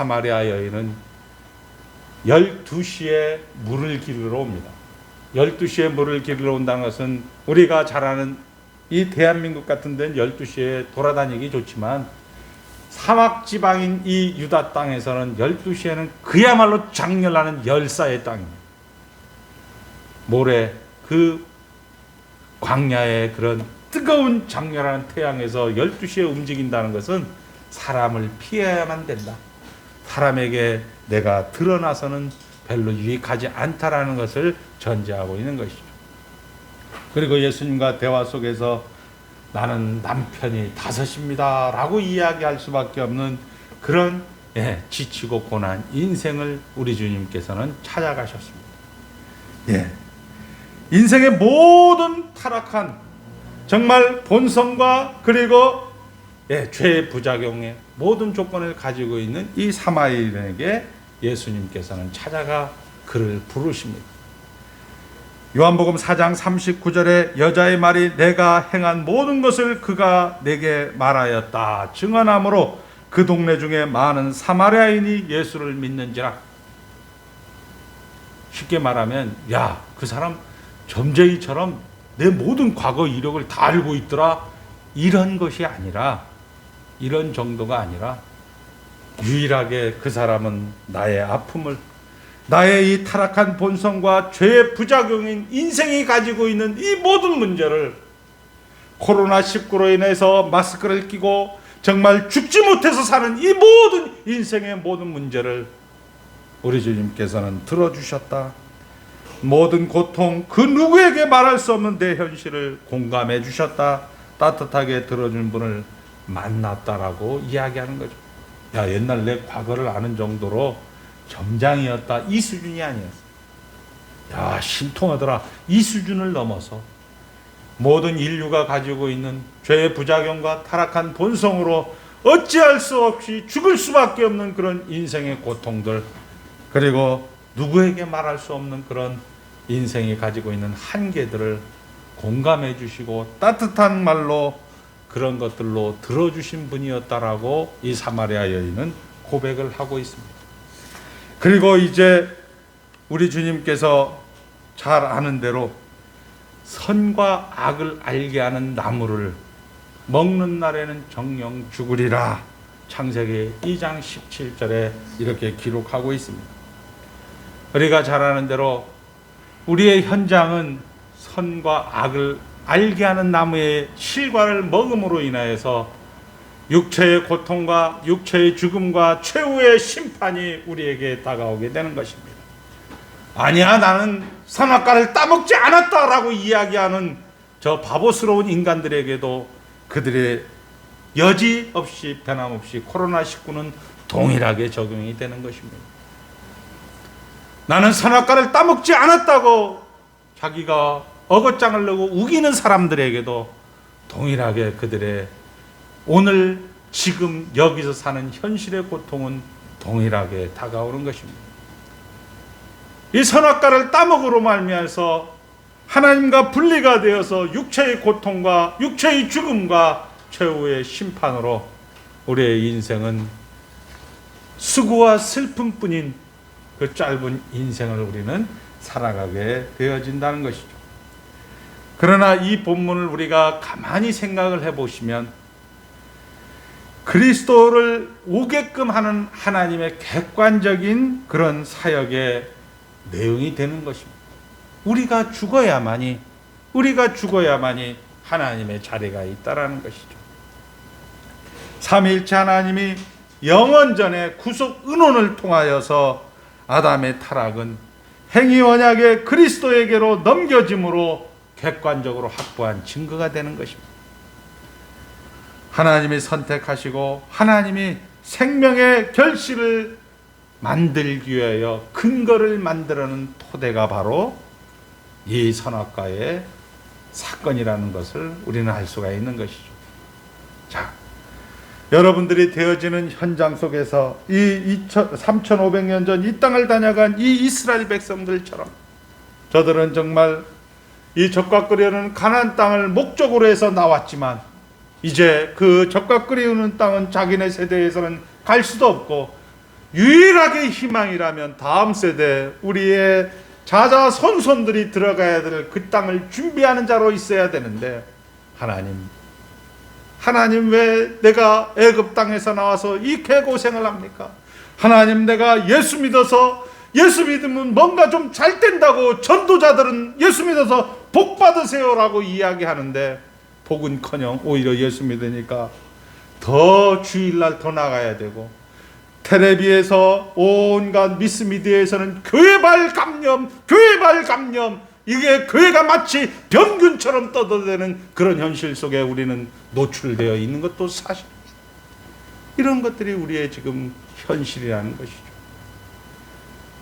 사마리아 여인은 12시에 물을 기르러 옵니다. 12시에 물을 기르러 온다는 것은 우리가 잘 아는 이 대한민국 같은 데는 12시에 돌아다니기 좋지만 사막 지방인 이 유다 땅에서는 12시에는 그야말로 장렬하는 열사의 땅입니다. 모래 그 광야의 그런 뜨거운 장렬한 태양에서 12시에 움직인다는 것은 사람을 피해야만 된다. 사람에게 내가 드러나서는 별로 유익하지 않다라는 것을 전제하고 있는 것이죠. 그리고 예수님과 대화 속에서 나는 남편이 다섯입니다. 라고 이야기할 수밖에 없는 그런 예, 지치고 고난 인생을 우리 주님께서는 찾아가셨습니다. 예. 인생의 모든 타락한 정말 본성과 그리고 예, 죄의 부작용의 모든 조건을 가지고 있는 이 사마리아인에게 예수님께서는 찾아가 그를 부르십니다. 요한복음 4장 39절에 여자의 말이 내가 행한 모든 것을 그가 내게 말하였다. 증언함으로 그 동네 중에 많은 사마리아인이 예수를 믿는지라. 쉽게 말하면 야 그 사람 점쟁이처럼 내 모든 과거 이력을 다 알고 있더라. 이런 것이 아니라 이런 정도가 아니라 유일하게 그 사람은 나의 아픔을 나의 이 타락한 본성과 죄의 부작용인 인생이 가지고 있는 이 모든 문제를 코로나19로 인해서 마스크를 끼고 정말 죽지 못해서 사는 이 모든 인생의 모든 문제를 우리 주님께서는 들어주셨다. 모든 고통, 그 누구에게 말할 수 없는 내 현실을 공감해 주셨다. 따뜻하게 들어준 분을 만났다라고 이야기하는 거죠. 야, 옛날 내 과거를 아는 정도로 점장이었다. 이 수준이 아니었어. 야, 신통하더라. 이 수준을 넘어서 모든 인류가 가지고 있는 죄의 부작용과 타락한 본성으로 어찌할 수 없이 죽을 수밖에 없는 그런 인생의 고통들 그리고 누구에게 말할 수 없는 그런 인생이 가지고 있는 한계들을 공감해 주시고 따뜻한 말로 그런 것들로 들어주신 분이었다라고 이 사마리아 여인은 고백을 하고 있습니다. 그리고 이제 우리 주님께서 잘 아는 대로 선과 악을 알게 하는 나무를 먹는 날에는 정령 죽으리라. 창세기 2장 17절에 이렇게 기록하고 있습니다. 우리가 잘 아는 대로 우리의 현장은 선과 악을 알게 하는 나무의 실과를 먹음으로 인하여서 육체의 고통과 육체의 죽음과 최후의 심판이 우리에게 다가오게 되는 것입니다. 아니야, 나는 선악과를 따먹지 않았다라고 이야기하는 저 바보스러운 인간들에게도 그들의 여지 없이 변함없이 코로나19는 동일하게 적용이 되는 것입니다. 나는 선악과를 따먹지 않았다고 자기가 어거장을 내고 우기는 사람들에게도 동일하게 그들의 오늘 지금 여기서 사는 현실의 고통은 동일하게 다가오는 것입니다. 이 선악과를 따먹으로 말미암아서 하나님과 분리가 되어서 육체의 고통과 육체의 죽음과 최후의 심판으로 우리의 인생은 수고와 슬픔뿐인 그 짧은 인생을 우리는 살아가게 되어진다는 것이죠. 그러나 이 본문을 우리가 가만히 생각을 해보시면 그리스도를 오게끔 하는 하나님의 객관적인 그런 사역의 내용이 되는 것입니다. 우리가 죽어야만이 우리가 죽어야만이 하나님의 자리가 있다라는 것이죠. 삼위일체 하나님이 영원전에 구속 은혼을 통하여서 아담의 타락은 행위 언약의 그리스도에게로 넘겨짐으로 객관적으로 확보한 증거가 되는 것입니다. 하나님이 선택하시고 하나님이 생명의 결실을 만들기 위하여 근거를 만들어는 토대가 바로 이 선악과의 사건이라는 것을 우리는 알 수가 있는 것이죠. 자, 여러분들이 되어지는 현장 속에서 이 3,500년 전 이 땅을 다녀간 이 이스라엘 백성들처럼 저들은 정말 이 끓여는 가나안 땅을 목적으로 해서 나왔지만 이제 그 끓이는 땅은 자기네 세대에서는 갈 수도 없고 유일하게 희망이라면 다음 세대 우리의 자자 손손들이 들어가야 될 그 땅을 준비하는 자로 있어야 되는데 하나님 하나님 왜 내가 애굽 땅에서 나와서 이 개고생을 합니까? 하나님 내가 예수 믿어서 예수 믿으면 뭔가 좀 잘 된다고 전도자들은 예수 믿어서 복 받으세요라고 이야기하는데 복은커녕 오히려 예수 믿으니까 더 주일날 더 나가야 되고 텔레비에서 온갖 미스미디어에서는 교회발 감염, 교회발 감염 이게 교회가 마치 병균처럼 떠들대는 그런 현실 속에 우리는 노출되어 있는 것도 사실입니다. 이런 것들이 우리의 지금 현실이라는 것이죠.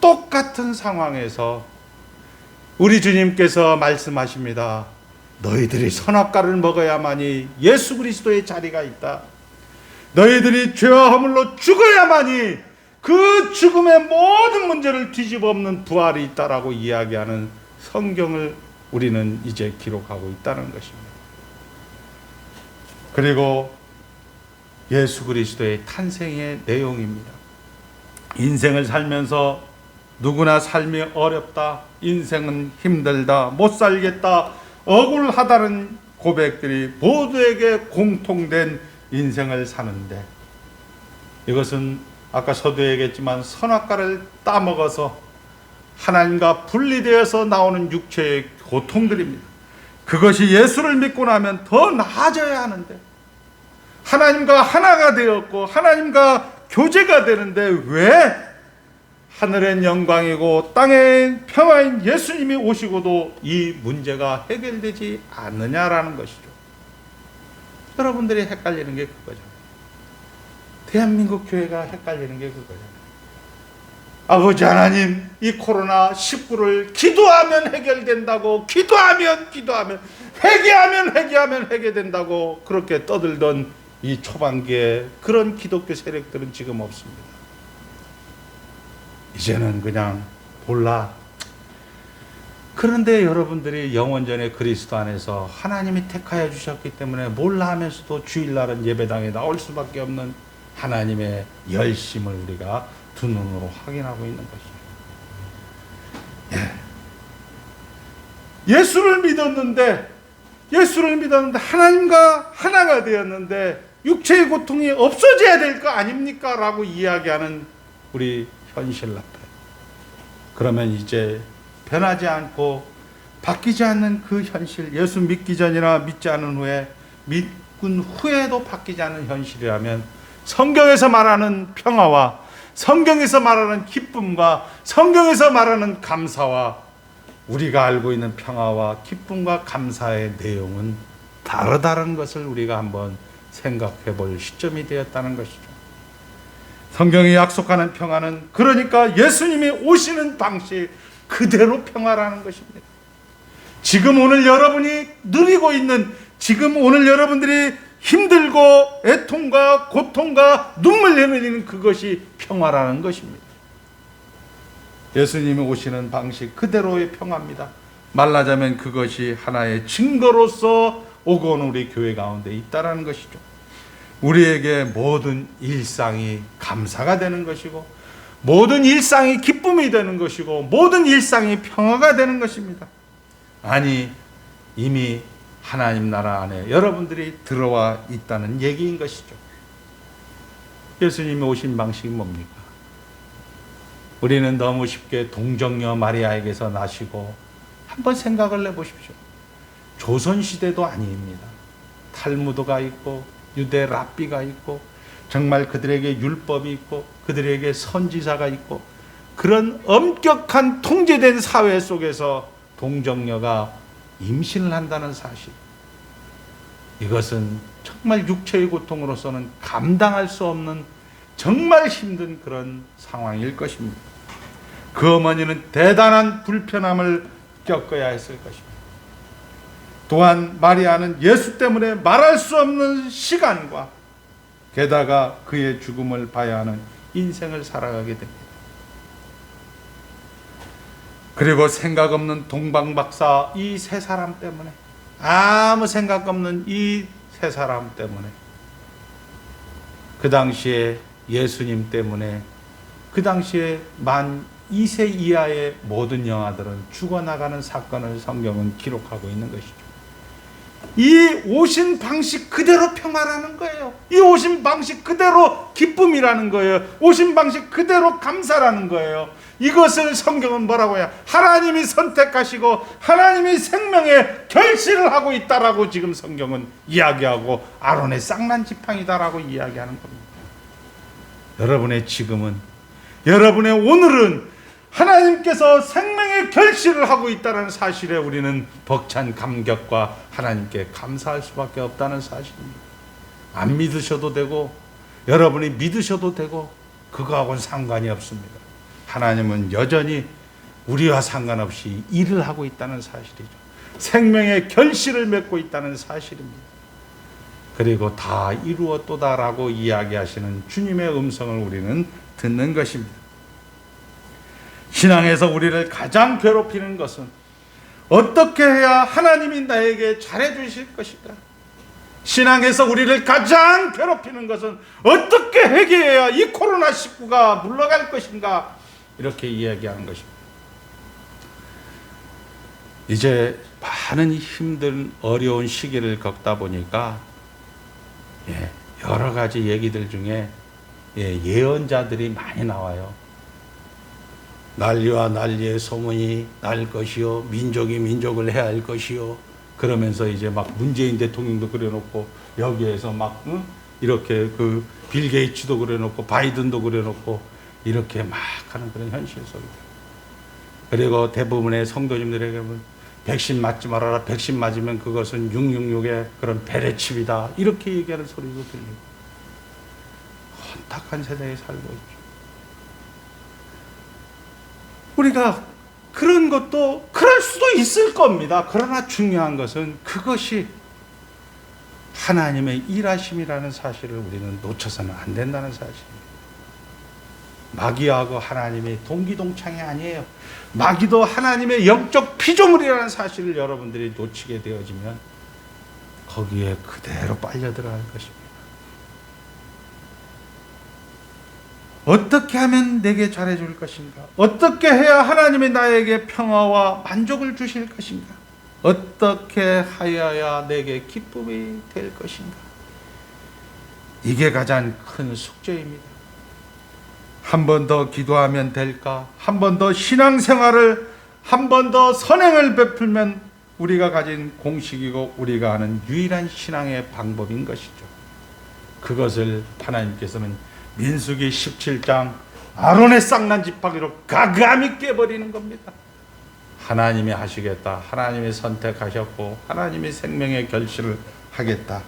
똑같은 상황에서 우리 주님께서 말씀하십니다. 너희들이 선악과를 먹어야만이 예수 그리스도의 자리가 있다. 너희들이 죄와 허물로 죽어야만이 그 죽음의 모든 문제를 뒤집어 엎는 부활이 있다라고 이야기하는 성경을 우리는 이제 기록하고 있다는 것입니다. 그리고 예수 그리스도의 탄생의 내용입니다. 인생을 살면서 누구나 삶이 어렵다, 인생은 힘들다, 못 살겠다, 억울하다는 고백들이 모두에게 공통된 인생을 사는데 이것은 아까 서두에 얘기했지만 선악과를 따먹어서 하나님과 분리되어서 나오는 육체의 고통들입니다. 그것이 예수를 믿고 나면 더 나아져야 하는데 하나님과 하나가 되었고 하나님과 교제가 되는데 왜 하늘의 영광이고 땅의 평화인 예수님이 오시고도 이 문제가 해결되지 않느냐라는 것이죠. 여러분들이 헷갈리는 게 그거죠. 대한민국 교회가 헷갈리는 게 그거죠. 아버지 하나님, 이 코로나 19를 기도하면 해결된다고, 기도하면, 기도하면, 회개하면, 회개하면 해결된다고 그렇게 떠들던 이 초반기에 그런 기독교 세력들은 지금 없습니다. 이제는 그냥 몰라. 그런데 여러분들이 영원전의 그리스도 안에서 하나님이 택하여 주셨기 때문에 몰라 하면서도 주일날은 예배당에 나올 수밖에 없는 하나님의 열심을 우리가 두 눈으로 확인하고 있는 것이에요. 예. 예수를 믿었는데 예수를 믿었는데 하나님과 하나가 되었는데 육체의 고통이 없어져야 될 거 아닙니까? 라고 이야기하는 우리 현실 앞에 그러면 이제 변하지 않고 바뀌지 않는 그 현실 예수 믿기 전이나 믿지 않은 후에 믿은 후에도 바뀌지 않는 현실이라면 성경에서 말하는 평화와 성경에서 말하는 기쁨과 성경에서 말하는 감사와 우리가 알고 있는 평화와 기쁨과 감사의 내용은 다르다는 것을 우리가 한번 생각해 볼 시점이 되었다는 것이죠. 성경이 약속하는 평화는 그러니까 예수님이 오시는 방식 그대로 평화라는 것입니다. 지금 오늘 여러분이 누리고 있는 지금 오늘 여러분들이 힘들고 애통과 고통과 눈물 흘리는 그것이 평화라는 것입니다. 예수님이 오시는 방식 그대로의 평화입니다. 말하자면 그것이 하나의 증거로서 오고 온 우리 교회 가운데 있다라는 것이죠. 우리에게 모든 일상이 감사가 되는 것이고 모든 일상이 기쁨이 되는 것이고 모든 일상이 평화가 되는 것입니다. 아니 이미 하나님 나라 안에 여러분들이 들어와 있다는 얘기인 것이죠. 예수님이 오신 방식이 뭡니까? 우리는 너무 쉽게 동정녀 마리아에게서 나시고 한번 생각을 해보십시오. 조선 시대도 아닙니다. 탈무드가 있고 유대 랍비가 있고 정말 그들에게 율법이 있고 그들에게 선지자가 있고 그런 엄격한 통제된 사회 속에서 동정녀가 임신을 한다는 사실. 이것은 정말 육체의 고통으로서는 감당할 수 없는 정말 힘든 그런 상황일 것입니다. 그 어머니는 대단한 불편함을 겪어야 했을 것입니다. 또한 마리아는 예수 때문에 말할 수 없는 시간과 게다가 그의 죽음을 봐야 하는 인생을 살아가게 됩니다. 그리고 생각 없는 동방박사 이 세 사람 때문에 아무 생각 없는 이 세 사람 때문에 그 당시에 예수님 때문에 그 당시에 만 2세 이하의 모든 영아들은 죽어나가는 사건을 성경은 기록하고 있는 것이죠. 이 오신 방식 그대로 평화라는 거예요. 이 오신 방식 그대로 기쁨이라는 거예요. 오신 방식 그대로 감사라는 거예요. 이것을 성경은 뭐라고 해요? 하나님이 선택하시고 하나님이 생명의 결실을 하고 있다라고 지금 성경은 이야기하고 아론의 쌍난 지팡이다라고 이야기하는 겁니다. 여러분의 지금은 여러분의 오늘은 하나님께서 생명의 결실을 하고 있다는 사실에 우리는 벅찬 감격과 하나님께 감사할 수밖에 없다는 사실입니다. 안 믿으셔도 되고 여러분이 믿으셔도 되고 그거하고는 상관이 없습니다. 하나님은 여전히 우리와 상관없이 일을 하고 있다는 사실이죠. 생명의 결실을 맺고 있다는 사실입니다. 그리고 다 이루었도다라고 이야기하시는 주님의 음성을 우리는 듣는 것입니다. 신앙에서 우리를 가장 괴롭히는 것은 어떻게 해야 하나님이 나에게 잘해 주실 것인가? 신앙에서 우리를 가장 괴롭히는 것은 어떻게 해결해야 이 코로나19가 물러갈 것인가? 이렇게 이야기하는 것입니다. 이제 많은 힘든 어려운 시기를 겪다 보니까 예, 여러 가지 얘기들 중에 예, 예언자들이 많이 나와요. 난리와 난리의 소문이 날 것이요, 민족이 민족을 해야 할 것이요. 그러면서 이제 막 문재인 대통령도 그려놓고 여기에서 막 응? 이렇게 그 빌 게이츠도 그려놓고 바이든도 그려놓고 이렇게 막 하는 그런 현실 속이다. 그리고 대부분의 성도님들에게 는 백신 맞지 말아라. 백신 맞으면 그것은 666의 그런 베레칩이다. 이렇게 얘기하는 소리도 들리고. 혼탁한 세대에 살고 있죠. 우리가 그런 것도 그럴 수도 있을 겁니다. 그러나 중요한 것은 그것이 하나님의 일하심이라는 사실을 우리는 놓쳐서는 안 된다는 사실입니다. 마귀하고 하나님의 동기동창이 아니에요. 마귀도 하나님의 영적 피조물이라는 사실을 여러분들이 놓치게 되어지면 거기에 그대로 빨려 들어갈 것입니다. 어떻게 하면 내게 잘해줄 것인가? 어떻게 해야 하나님이 나에게 평화와 만족을 주실 것인가? 어떻게 하여야 내게 기쁨이 될 것인가? 이게 가장 큰 숙제입니다. 한 번 더 기도하면 될까? 한 번 더 신앙생활을 한 번 더 선행을 베풀면 우리가 가진 공식이고 우리가 하는 유일한 신앙의 방법인 것이죠. 그것을 하나님께서는 민수기 17장 아론의 쌍난 지팡이로 가감히 깨버리는 겁니다. 하나님이 하시겠다. 하나님이 선택하셨고 하나님이 생명의 결실을 하겠다.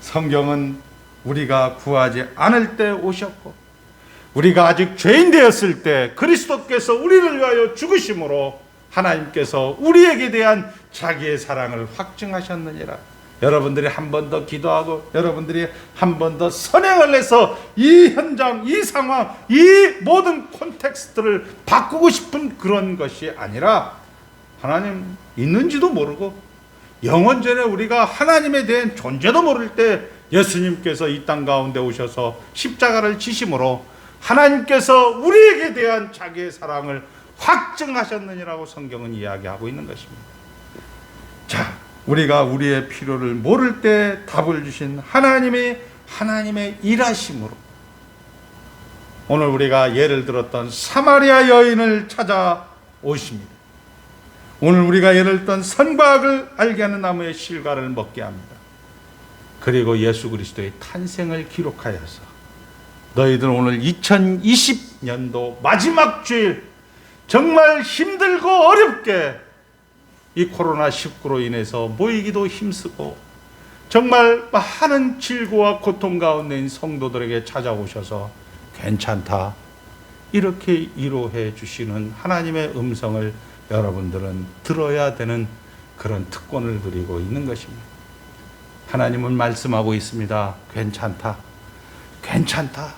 성경은 우리가 구하지 않을 때 오셨고 우리가 아직 죄인 되었을 때 그리스도께서 우리를 위하여 죽으심으로 하나님께서 우리에게 대한 자기의 사랑을 확증하셨느니라. 여러분들이 한 번 더 기도하고 여러분들이 한 번 더 선행을 해서 이 현장, 이 상황, 이 모든 콘텍스트를 바꾸고 싶은 그런 것이 아니라 하나님 있는지도 모르고 영원 전에 우리가 하나님에 대한 존재도 모를 때 예수님께서 이 땅 가운데 오셔서 십자가를 지심으로 하나님께서 우리에게 대한 자기의 사랑을 확증하셨느니라고 성경은 이야기하고 있는 것입니다. 자, 우리가 우리의 필요를 모를 때 답을 주신 하나님의 하나님의 일하심으로 오늘 우리가 예를 들었던 사마리아 여인을 찾아 오십니다. 오늘 우리가 예를 들었던 선과 악을 알게 하는 나무의 실과를 먹게 합니다. 그리고 예수 그리스도의 탄생을 기록하여서 너희들 오늘 2020년도 마지막 주일 정말 힘들고 어렵게 이 코로나 19로 인해서 모이기도 힘쓰고 정말 많은 질고와 고통 가운데인 성도들에게 찾아오셔서 괜찮다 이렇게 위로해 주시는 하나님의 음성을 여러분들은 들어야 되는 그런 특권을 누리고 있는 것입니다. 하나님은 말씀하고 있습니다. 괜찮다. 괜찮다.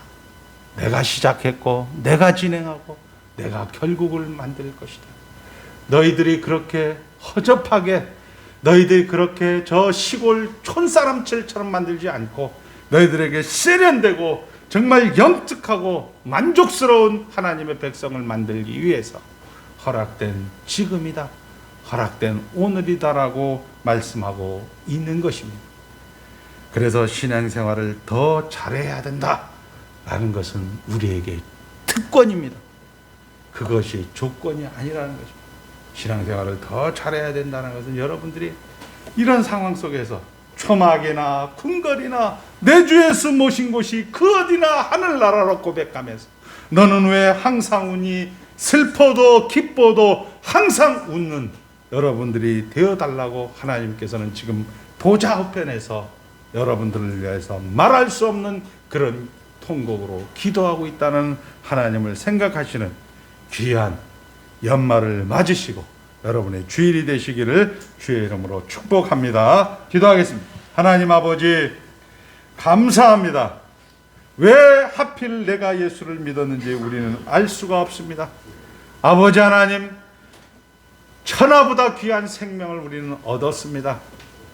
내가 시작했고, 내가 진행하고, 내가 결국을 만들 것이다. 너희들이 그렇게 허접하게, 너희들이 그렇게 저 시골 촌사람들처럼 만들지 않고, 너희들에게 세련되고, 정말 영특하고 만족스러운 하나님의 백성을 만들기 위해서 허락된 지금이다. 허락된 오늘이다라고 말씀하고 있는 것입니다. 그래서 신앙생활을 더 잘해야 된다라는 것은 우리에게 특권입니다. 그것이 조건이 아니라는 것입니다. 신앙생활을 더 잘해야 된다는 것은 여러분들이 이런 상황 속에서 초막이나 궁궐이나 내주 예수 모신 곳이 그 어디나 하늘나라로 고백하면서 너는 왜 항상 우니? 슬퍼도 기뻐도 항상 웃는 여러분들이 되어달라고 하나님께서는 지금 보좌 우편에서 여러분들을 위해서 말할 수 없는 그런 통곡으로 기도하고 있다는 하나님을 생각하시는 귀한 연말을 맞으시고 여러분의 주일이 되시기를 주의 이름으로 축복합니다. 기도하겠습니다. 하나님 아버지 감사합니다. 왜 하필 내가 예수를 믿었는지 우리는 알 수가 없습니다. 아버지 하나님 천하보다 귀한 생명을 우리는 얻었습니다.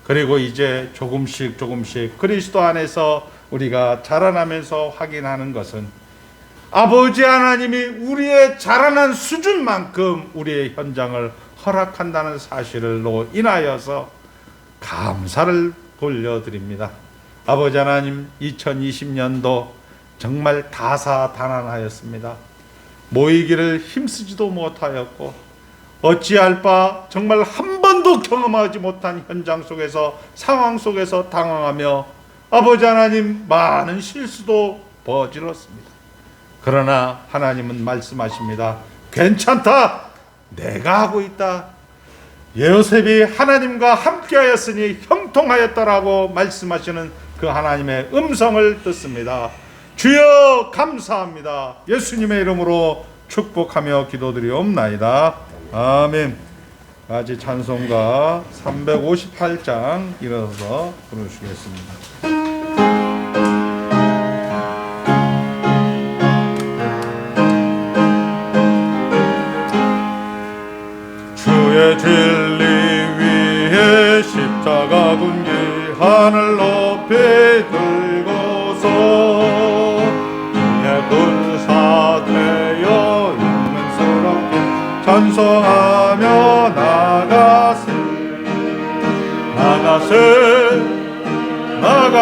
그리고 이제 조금씩 조금씩 그리스도 안에서 우리가 자라나면서 확인하는 것은 아버지 하나님이 우리의 자라난 수준만큼 우리의 현장을 허락한다는 사실로 인하여서 감사를 돌려드립니다. 아버지 하나님 2020년도 정말 다사다난하였습니다. 모이기를 힘쓰지도 못하였고 어찌할 바 정말 한 번도 경험하지 못한 현장 속에서 상황 속에서 당황하며 아버지 하나님 많은 실수도 저질렀습니다. 그러나 하나님은 말씀하십니다. 괜찮다. 내가 하고 있다. 요셉이 하나님과 함께하였으니 형통하였다라고 말씀하시는 그 하나님의 음성을 듣습니다. 주여 감사합니다. 예수님의 이름으로 축복하며 기도드리옵나이다. 아멘. 아직 찬송가 358장 일어서 부르시겠습니다.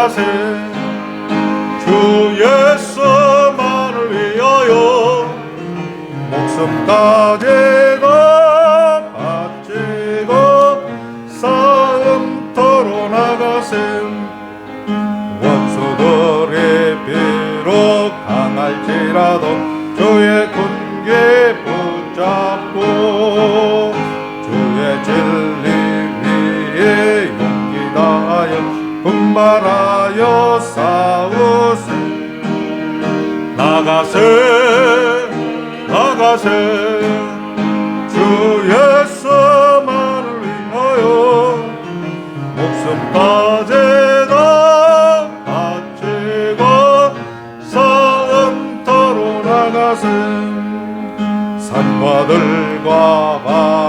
나가세. 주 예수만을 위하여 목숨까지도 바치고 싸움터로 나가셈 원수들이 비록 강할지라도 주의 군계 붙잡고 주의 진리 위에 용기 다하여 분발하 나가세 나가세 주 예수만을 위하여 목숨까지도 바치고 싸움터로 나가세 산과 들과 바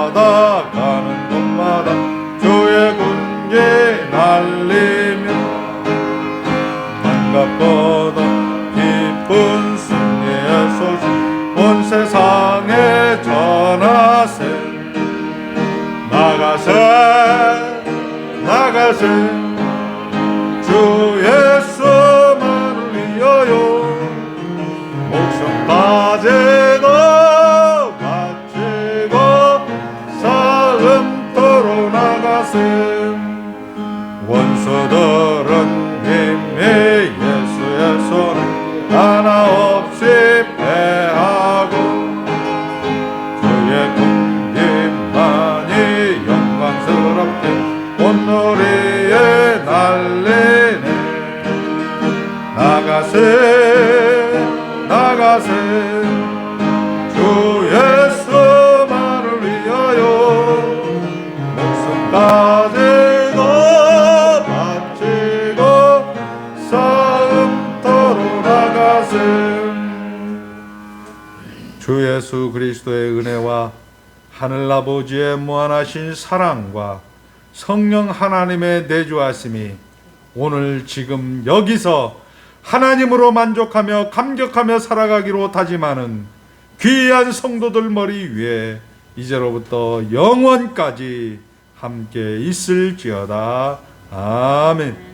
나 아버지의 무한하신 사랑과 성령 하나님의 내주하심이 오늘 지금 여기서 하나님으로 만족하며 감격하며 살아가기로 다짐하는 귀한 성도들 머리 위에 이제로부터 영원까지 함께 있을지어다. 아멘.